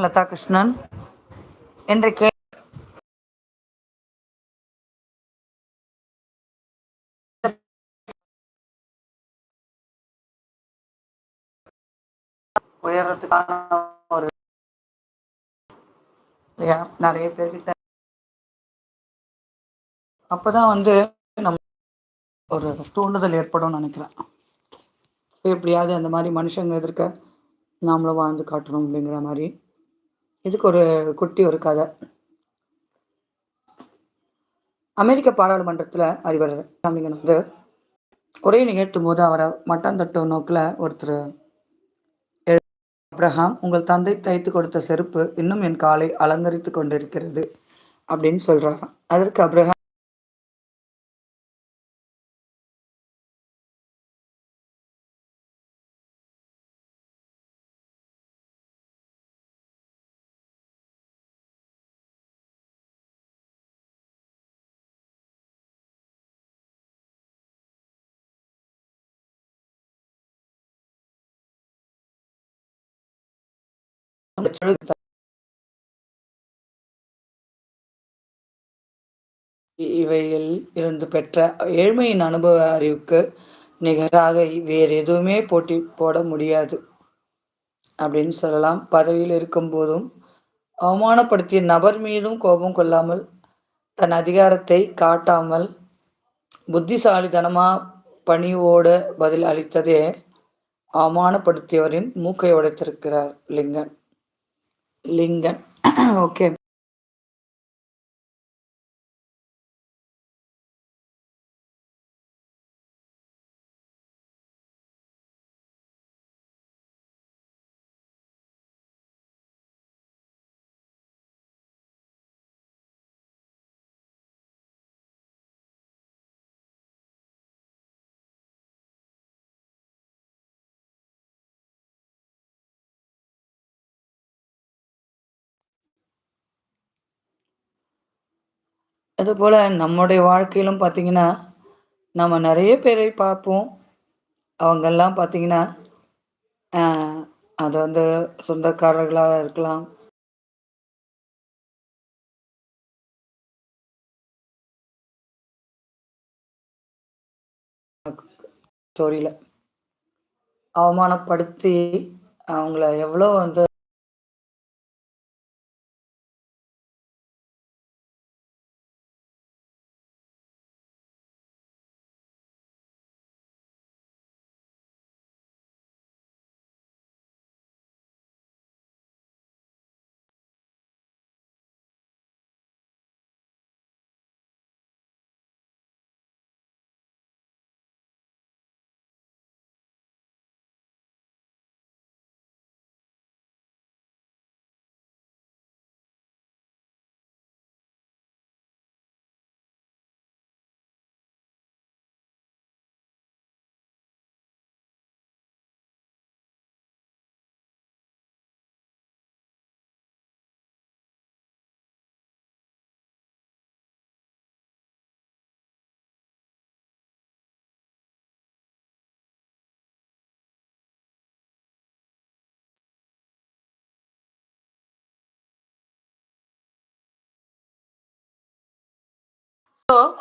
கிருஷ்ணன் லதா கிருஷ்ணன் இன்றைக்கு உயர்றதுக்கான ஒரு இல்லையா நிறைய பேர்கிட்ட அப்பதான் வந்து நம்ம ஒரு தூண்டுதல் ஏற்படும் நினைக்கிறேன். எப்படியாவது அந்த மாதிரி மனுஷங்க எதிர்க்க நாமளும் வாழ்ந்து காட்டணும் அப்படிங்கிற மாதிரி. இதுக்கு ஒரு குட்டி ஒரு கதை. அமெரிக்க பாராளுமன்றத்தில் அதிபர் சாமிங்கன் வந்து உரையை நிகழ்த்தும் போது அவரை மட்டம் தட்டு நோக்கில் ஒருத்தர் அப்ரஹாம் உங்கள் தந்தை தைத்து கொடுத்த செருப்பு இன்னும் என் காலை அலங்கரித்து கொண்டிருக்கிறது அப்படின்னு சொல்கிறாராம் அதற்கு அப்ரஹாம் இவையில் இருந்து பெற்ற ஏழ்மையின் அனுபவ அறிவுக்கு நிகராக வேறு எதுவுமே போட்டி போட முடியாது அப்படின்னு சொல்லலாம். பதவியில் இருக்கும் போதும் அவமானப்படுத்திய நபர் மீதும் கோபம் கொள்ளாமல் தன் அதிகாரத்தை காட்டாமல் புத்திசாலித்தனமா பணிவோட பதில் அளித்ததே அவமானப்படுத்தியவரின் மூக்கை உடைத்திருக்கிறார் லிங்கன். லிங்கன் ஓகே அதுபோல் நம்முடைய வாழ்க்கையிலும் பார்த்திங்கன்னா நம்ம நிறைய பேரை பார்ப்போம். அவங்கெல்லாம் பார்த்திங்கன்னா அது வந்து சொந்தக்காரர்களாக இருக்கலாம். ஸ்டோரியில் அவமானப்படுத்தி அவங்கள எவ்வளோ வந்து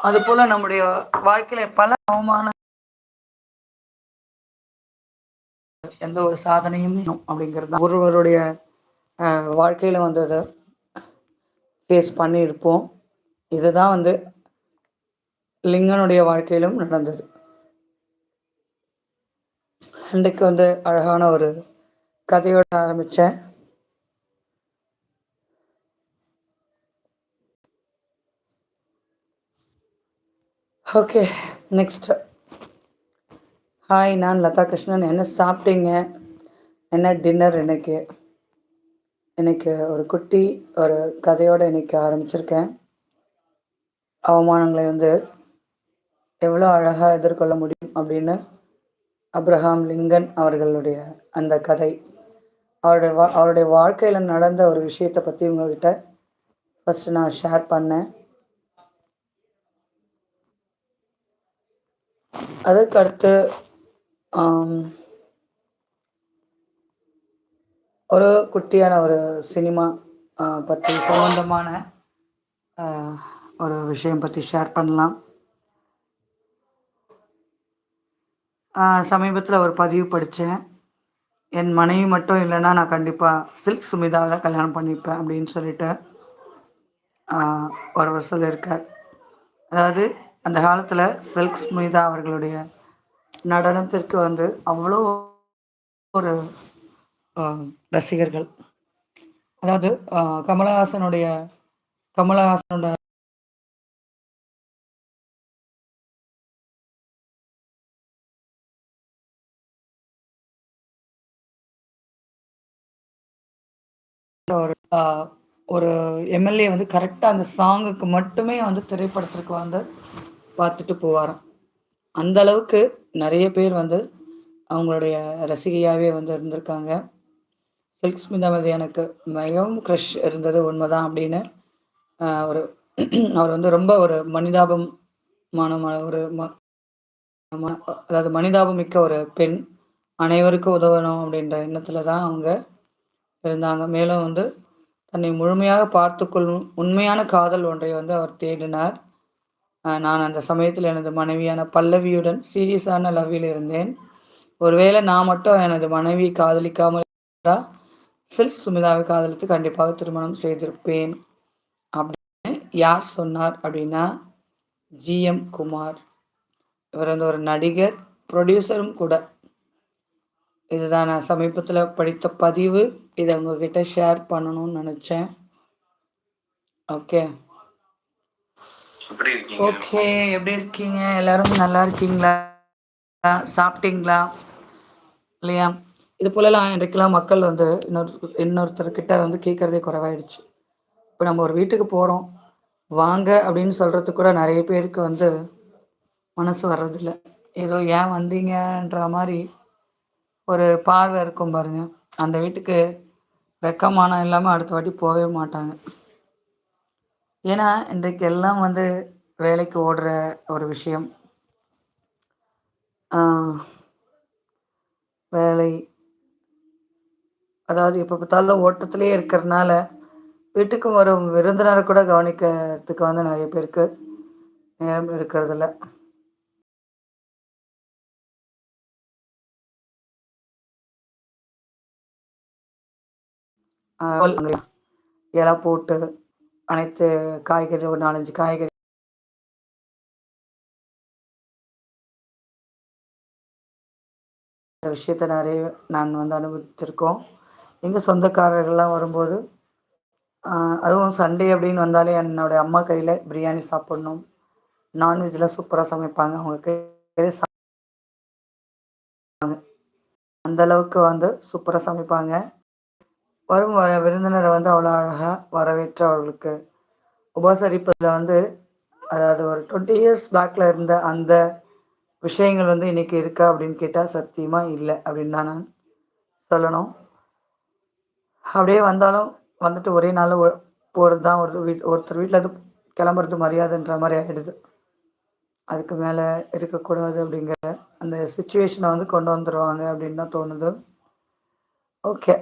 அது போல நம்முடைய வாழ்க்கையில பல அவமான எந்த ஒரு சாதனையும் அப்படிங்கிறது ஒருவருடைய வாழ்க்கையில வந்து அதை ஃபேஸ் பண்ணியிருப்போம். இதுதான் வந்து லிங்கனுடைய வாழ்க்கையிலும் நடந்தது. அன்றைக்கு வந்து அழகான ஒரு கதையோட ஆரம்பித்தேன் ஓகே நெக்ஸ்ட் ஹாய் நான் லதா கிருஷ்ணன் என்ன சாப்பிட்டீங்க? என்ன டின்னர் இன்னைக்கு? இன்னைக்கு ஒரு குட்டி ஒரு கதையோடு இன்னைக்கு ஆரம்பிச்சிருக்கேன். அவமானங்களை வந்து எவ்வளோ அழகாக எதிர்கொள்ள முடியும் அப்படின்னு அப்ரஹாம் லிங்கன் அவர்களுடைய அந்த கதை. அவருடைய வா அவருடைய வாழ்க்கையில் நடந்த ஒரு விஷயத்தை பற்றி உங்கள்கிட்ட ஃபஸ்ட்டு நான் ஷேர் பண்ணேன். அதற்கு அடுத்து ஒரு குட்டியான ஒரு சினிமா பற்றி சம்பந்தமான ஒரு விஷயம் பற்றி ஷேர் பண்ணலாம். சமீபத்தில் ஒரு பதிவு படித்தேன் என் மனைவி மட்டும் இல்லைன்னா நான் கண்டிப்பாக சில்க் சுமிதாவை தான் கல்யாணம் பண்ணிப்பேன் அப்படின்னு சொல்லிட்டு ஒருவர் சொல்லியிருக்கார் அதாவது அந்த காலத்தில் சில்க் ஸ்மிதா அவர்களுடைய நடனத்திற்கு வந்து அவ்வளோ ஒரு ரசிகர்கள். அதாவது கமலஹாசனுடைய கமலஹாசனோட ஒரு ஒரு எம்எல்ஏ வந்து கரெக்டாக அந்த சாங்குக்கு மட்டுமே வந்து திரைப்படத்திற்கு வந்து பார்த்துட்டு போவாராம். அந்த அளவுக்கு நிறைய பேர் வந்து அவங்களுடைய ரசிகையாகவே வந்து இருந்திருக்காங்க. சில்க் ஸ்மிதா மீது எனக்கு மிகவும் க்ரஷ் இருந்தது உண்மைதான் அப்படின்னு ஒரு அவர் வந்து ரொம்ப ஒரு மனிதாபம் மான ஒரு ம அதாவது மனிதாபம் மிக்க ஒரு பெண். அனைவருக்கும் உதவணும் அப்படின்ற எண்ணத்தில் தான் அவங்க இருந்தாங்க. மேலும் வந்து தன்னை முழுமையாக பார்த்துக்கொள்ளும் உண்மையான காதல் ஒன்றை வந்து அவர் தேடினார். நான் அந்த சமயத்தில் எனது மனைவியான பல்லவியுடன் சீரியஸான லவ்வில் இருந்தேன். ஒருவேளை நான் மட்டும் எனது மனைவி காதலிக்காமல் இருந்தால் செல்ஃப் சுமிதாவை காதலித்து கண்டிப்பாக திருமணம் செய்திருப்பேன். அப்படின்னு யார் சொன்னார் அப்படின்னா ஜிஎம் குமார். இவர் வந்து ஒரு நடிகர் ப்ரொடியூசரும் கூட. இதுதான் நான் சமீபத்தில் படித்த பதிவு. இதை உங்ககிட்ட ஷேர் பண்ணணும்னு நினச்சேன். ஓகே ஓகே எப்படி இருக்கீங்க? எல்லாரும் நல்லா இருக்கீங்களா? சாப்பிட்டீங்களா? இல்லையா? இது போலலாம் இன்றைக்கெல்லாம் மக்கள் வந்து இன்னொரு இன்னொருத்தர்கிட்ட வந்து கேட்குறதே குறைவாயிடுச்சு. இப்போ நம்ம ஒரு வீட்டுக்கு போகிறோம் வாங்க அப்படின்னு சொல்கிறதுக்கு கூட நிறைய பேருக்கு வந்து மனசு வர்றதில்ல. ஏதோ ஏன் வந்தீங்கன்ற மாதிரி ஒரு பார்வை இருக்கும் பாருங்க. அந்த வீட்டுக்கு வெக்கமானம் இல்லாமல் அடுத்த வாட்டி போகவே மாட்டாங்க. ஏன்னா இன்றைக்கு எல்லாம் வந்து வேலைக்கு ஓடுற ஒரு விஷயம். வேலை. அதாவது எப்போ பார்த்தாலும் ஓட்டத்திலே இருக்கிறதுனால வீட்டுக்கு வரும் விருந்தினரை கூட கவனிக்கிறதுக்கு வந்து நிறைய பேருக்கு நேரம் இருக்கிறதில்ல. இலை போட்டு அனைத்து காய்கறி ஒரு நாலஞ்சு காய்கறி இந்த விஷயத்த நிறைய நான் வந்து அனுபவிச்சிருக்கோம். எங்கள் சொந்தக்காரர்கள்லாம் வரும்போது அதுவும் சண்டே அப்படின்னு வந்தாலே என்னோடய அம்மா கையில் பிரியாணி சாப்பிட்ணும். நான்வெஜ்லாம் சூப்பராக சமைப்பாங்க. அவங்க கையில் அந்த அளவுக்கு வந்து சூப்பராக சமைப்பாங்க. வரும் வர விருந்தினரை வந்து அவ்வளோ அழகாக வரவேற்று அவர்களுக்கு உபசரிப்பதில் வந்து அதாவது ஒரு டுவெண்ட்டி இயர்ஸ் பேக்கில் இருந்த அந்த விஷயங்கள் வந்து இன்றைக்கி இருக்கா அப்படின்னு கேட்டால் சத்தியமாக இல்லை அப்படின்னு தான் நான் சொல்லணும். அப்படியே வந்தாலும் வந்துட்டு ஒரே நாள் போகிறது தான் ஒரு வீட் ஒருத்தர் வீட்டில் அது கிளம்புறது மரியாதைன்ற மாதிரி ஆகிடுது அதுக்கு மேலே இருக்கக்கூடாது அப்படிங்கிற அந்த சுச்சுவேஷனை வந்து கொண்டு வந்துடுவாங்க அப்படின்னு தான் தோணுது. ஓகே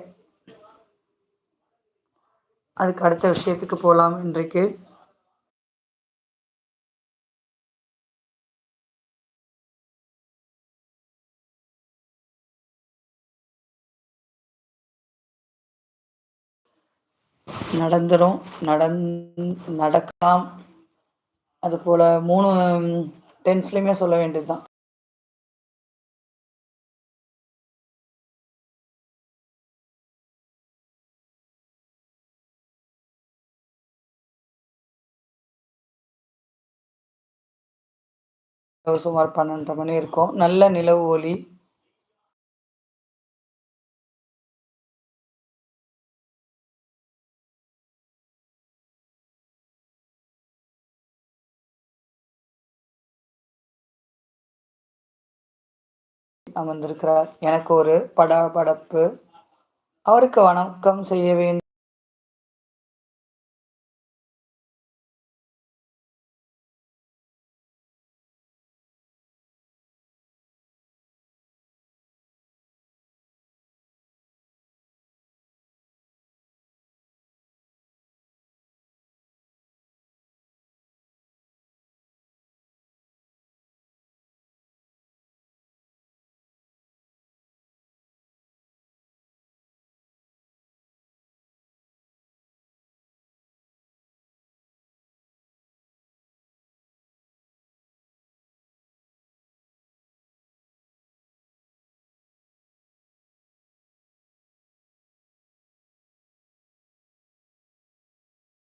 அதுக்கு அடுத்த விஷயத்துக்கு போகலாம் இன்றைக்கு. நடந்துடும் நடந் நடக்கலாம். அதுபோல் மூணு டென்ஸ்லையுமே சொல்ல வேண்டியது தான் சுமார் பன்னெண்டரை மணி இருக்கும். நல்ல நிலவு ஒளி. அமர்ந்திருக்கிறார். எனக்கு ஒரு படபடப்பு அவருக்கு வணக்கம் செய்ய வேண்டும்.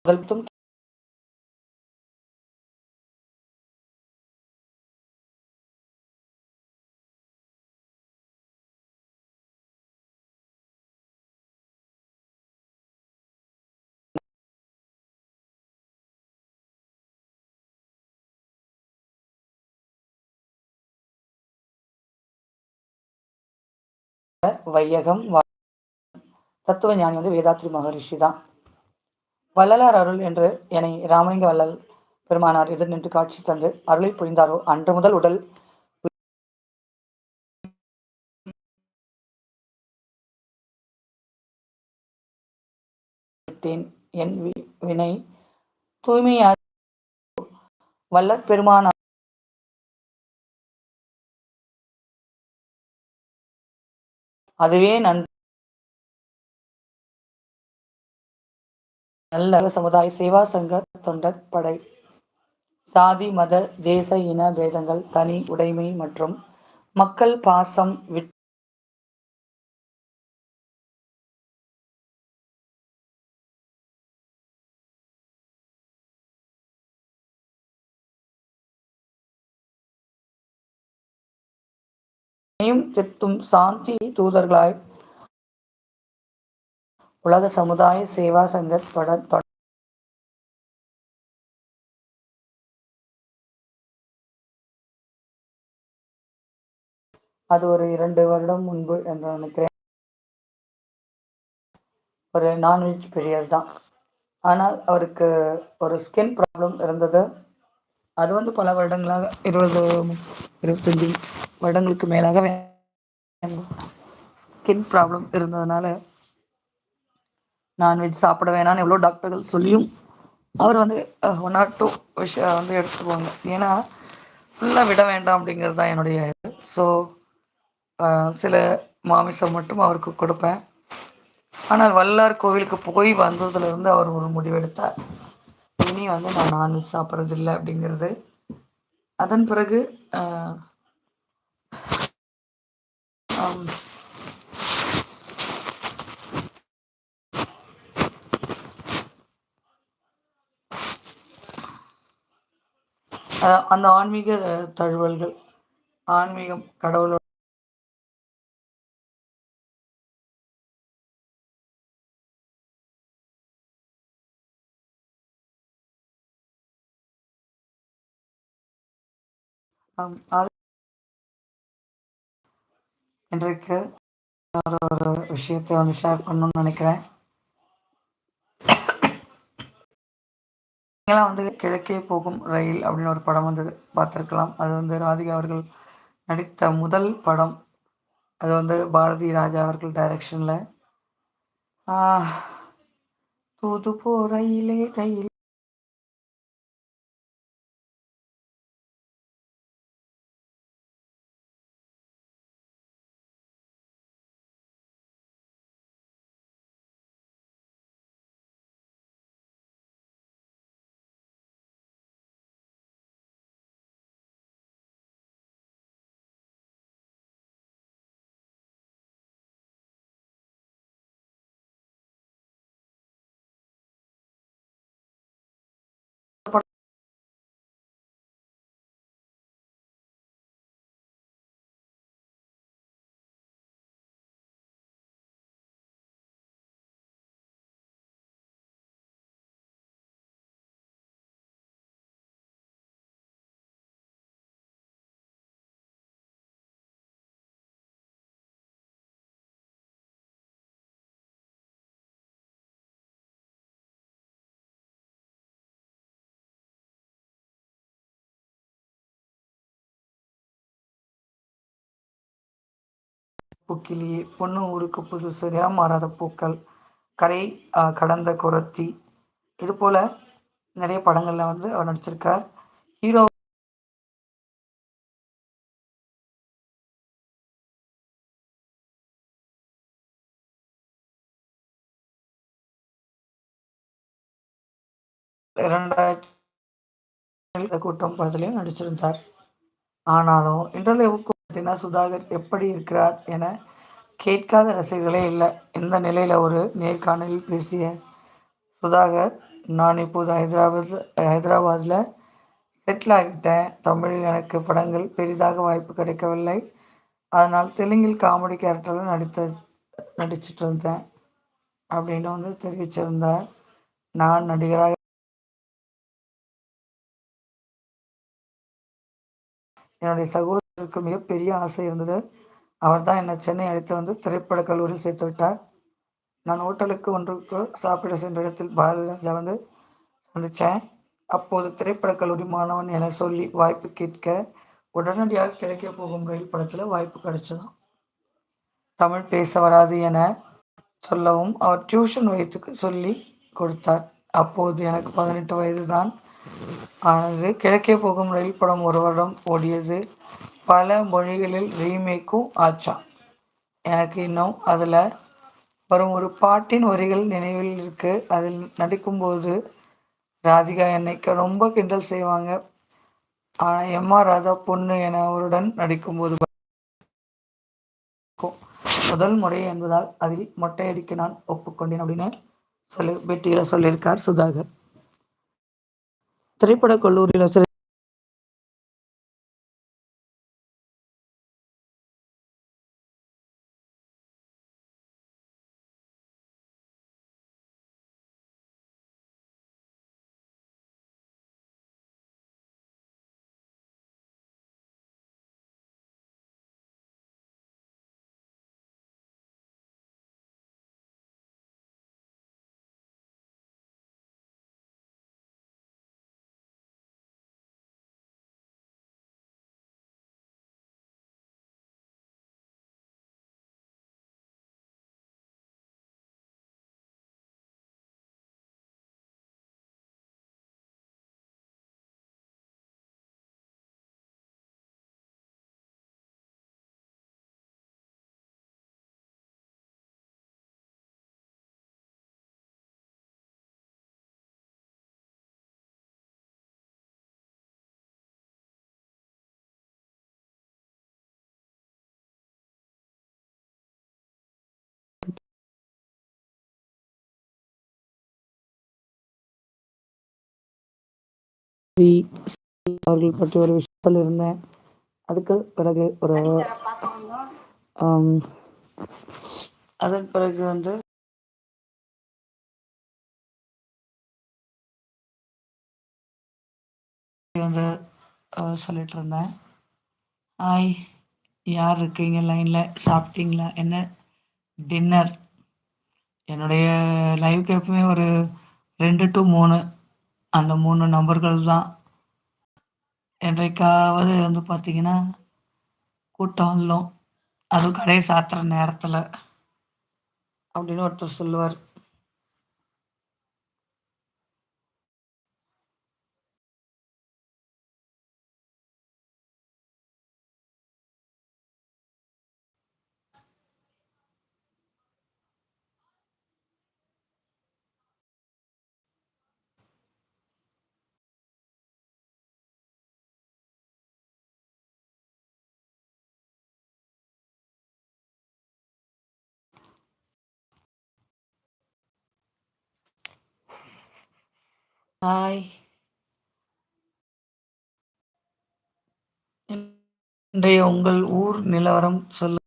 முதல் வையகம் தத்துவ ஞானி வந்து வேதாத்ரி மகரிஷி தான். வள்ளலார் அருள் என்று என்னை ராமலிங்க வள்ளல் பெருமானார் எதிர் நின்று காட்சி தந்து அருளை புரிந்தாரோ? அன்று முதல் உடல் விட்டேன். என் வினை தூய்மையா வல்லற் பெருமானார் அதுவே நன் நல்ல சமுதாய சேவா சங்க தொண்டர் படை. சாதி மத தேச இன பேதங்கள் தனி உடைமை மற்றும் மக்கள் பாசம் விட் திட்டும் சாந்தி தூதர்களாய் உலக சமுதாய சேவா சங்க தொடர் அது ஒரு இரண்டு வருடம் முன்பு என்று நினைக்கிறேன். ஒரு நான்வெஜ் பிரியர் தான். ஆனால் அவருக்கு ஒரு ஸ்கின் ப்ராப்ளம் இருந்தது. அது வந்து பல வருடங்களாக இருபது இருபத்தஞ்சி வருடங்களுக்கு மேலாக ஸ்கின் ப்ராப்ளம் இருந்ததுனால நான்வெஜ் சாப்பிட வேணாம்னு எவ்வளோ டாக்டர்கள் சொல்லியும் அவர் வந்து ஒன் ஆர் டூ விஷயம் வந்து எடுத்துக்குவாங்க. ஏன்னா ஃபுல்லாக விட வேண்டாம் அப்படிங்கிறது தான் என்னுடைய இது. ஸோ சில மாமிசம் மட்டும் அவருக்கு கொடுப்பேன். ஆனால் வல்லார் கோவிலுக்கு போய் வந்ததுலேருந்து அவர் ஒரு முடிவெடுத்தார். இனி வந்து நான் நான்வெஜ் சாப்பிட்றதில்லை அப்படிங்கிறது. அதன் பிறகு அந்த ஆன்மீக தழுவல்கள் ஆன்மீகம் கடவுளோட இன்றைக்கு ஒரு விஷயத்தை வந்து ஷேர் பண்ணணும்னு நினைக்கிறேன். நீங்களாம் வந்து கிழக்கே போகும் ரயில் அப்படின்னு ஒரு படம் வந்து பார்த்துருக்கலாம். அது வந்து ராதிகா அவர்கள் நடித்த முதல் படம். அது வந்து பாரதி ராஜா அவர்கள் டைரக்ஷனில் தூது போ ரயிலே ரயில். பூக்கிலேயே பொண்ணு ஊருக்கு புதுசு நிறம் மாறாத பூக்கள் கரை கடந்த குரத்தி. இது போல் நிறைய படங்களில் வந்து அவர் நடிச்சிருக்கார். ஹீரோ இரண்டாயிரத்தி கூட்டம் படத்துலையும் நடிச்சிருந்தார். ஆனாலும் இன்டர்லேவுக்கு தினா சுதாகர் எப்படி இருக்கிறார் என கேட்காத ரசிகர்களே இல்லை. இந்த நிலையில் ஒரு நேர்காணலில் பேசிய சுதாகர் நான் இப்போது ஹைதராபாத் ஹைதராபாத்ல செட்டில் ஆகிட்டேன் தமிழில் எனக்கு படங்கள் பெரிதாக வாய்ப்பு கிடைக்கவில்லை. அதனால் தெலுங்கில் காமெடி கேரக்டரில் நடித்த நடிச்சிட்ருந்தேன் அப்படின்னு வந்து தெரிவிச்சிருந்தார். நான் நடிகராக என்னுடைய சகோதர சகோதரருக்கு மிகப்பெரிய ஆசை இருந்தது. அவர் தான் என்னை சென்னை அழைத்து வந்து திரைப்படக் கல்லூரி சேர்த்து விட்டார். நான் ஹோட்டலுக்கு ஒன்றுக்கு சாப்பிட சென்ற இடத்தில் பாரதிராஜா வந்து சந்தித்தேன். அப்போது திரைப்படக் கல்லூரி மாணவன் என சொல்லி வாய்ப்பு கேட்க உடனடியாக கிடைக்க போகும் ரயில் படத்தில் வாய்ப்பு கிடைச்சதும். தமிழ் பேச வராது என சொல்லவும் அவர் டியூஷன் வயதுக்கு சொல்லி கொடுத்தார். அப்போது எனக்கு பதினெட்டு வயது தான் ஆனது. கிழக்கே போகும் ரயில் படம் ஒரு வருடம் ஓடியது. பல மொழிகளில் ரீமேக்கும் ஆச்சா. எனக்கு இன்னும் அதில் வரும் ஒரு பாட்டின் வரிகள் நினைவில் இருக்கு. அதில் நடிக்கும்போது ராதிகா என்னைக்கு ரொம்ப கிண்டல் செய்வாங்க. ஆனால் எம் ஆர் ராதா பொண்ணு என அவருடன் நடிக்கும்போது முதல் முறை என்பதால் அதில் மொட்டையடிக்க நான் ஒப்புக்கொண்டேன் அப்படின்னு சொல்லி பேட்டியில் சொல்லியிருக்கார் சுதாகர். திரைப்படக் கல்லூரியில் அவர்கள் பற்றி ஒரு விஷயத்தில் இருந்தேன். அதுக்கு பிறகு ஒரு அதன் பிறகு வந்து வந்து சொல்லிட்டு இருந்தேன். ஹாய் யார் இருக்கீங்க லைனில்? சாப்பிட்டீங்களா? என்ன டின்னர்? என்னுடைய லைவுக்கு எப்பவுமே ஒரு ரெண்டு டு மூணு அந்த மூணு நபர்கள் தான். என்றைக்காவது வந்து பார்த்தீங்கன்னா கூட்டம் இல்லம் அதுவும் கடையை சாத்துற நேரத்தில் அப்படின்னு ஒருத்தர் சொல்லுவார். ஹாய் இன்றைய உங்கள் ஊர் நிலவரம் சொல்லுங்க.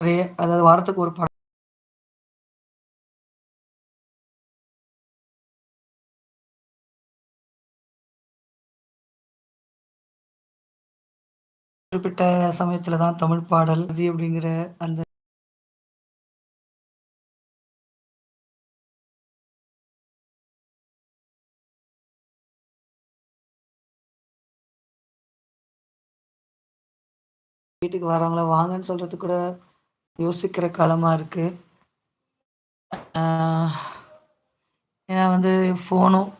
நிறைய அதாவது வாரத்துக்கு ஒரு படம் குறிப்பிட்ட சமயத்தில் தான் தமிழ் பாடல் இது அப்படிங்கிற அந்த வீட்டுக்கு வராங்களா வாங்கன்னு சொல்கிறது கூட யோசிக்கிற காலமாக இருக்குது ஏன்னா வந்து ஃபோனும்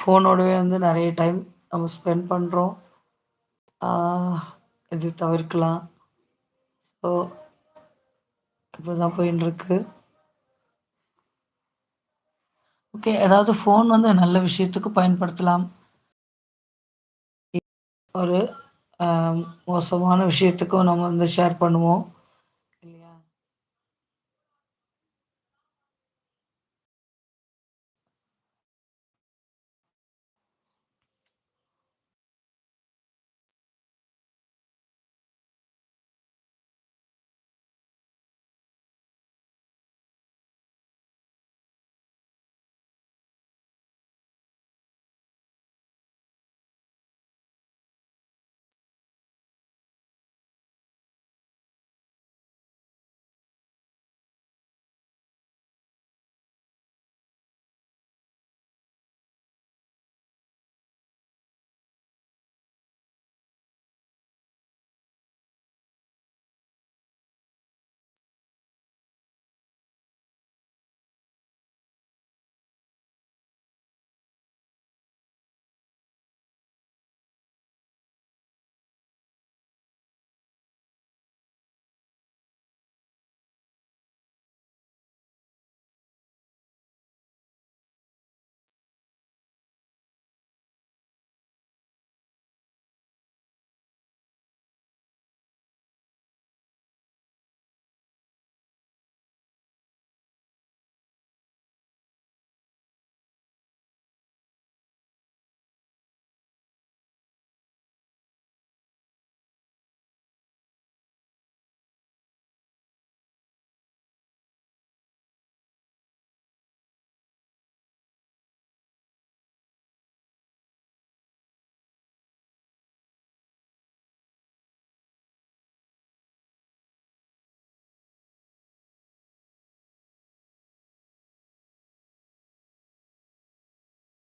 ஃபோனோடவே வந்து நிறைய டைம் நம்ம ஸ்பெண்ட் பண்ணுறோம் இது தவிர்க்கலாம். ஸோ இப்படி தான் போயின்னு ஓகே ஏதாவது ஃபோன் வந்து நல்ல விஷயத்துக்கு பயன்படுத்தலாம். ஒரு மோசமான விஷயத்துக்கும் நம்ம வந்து ஷேர் பண்ணுவோம்.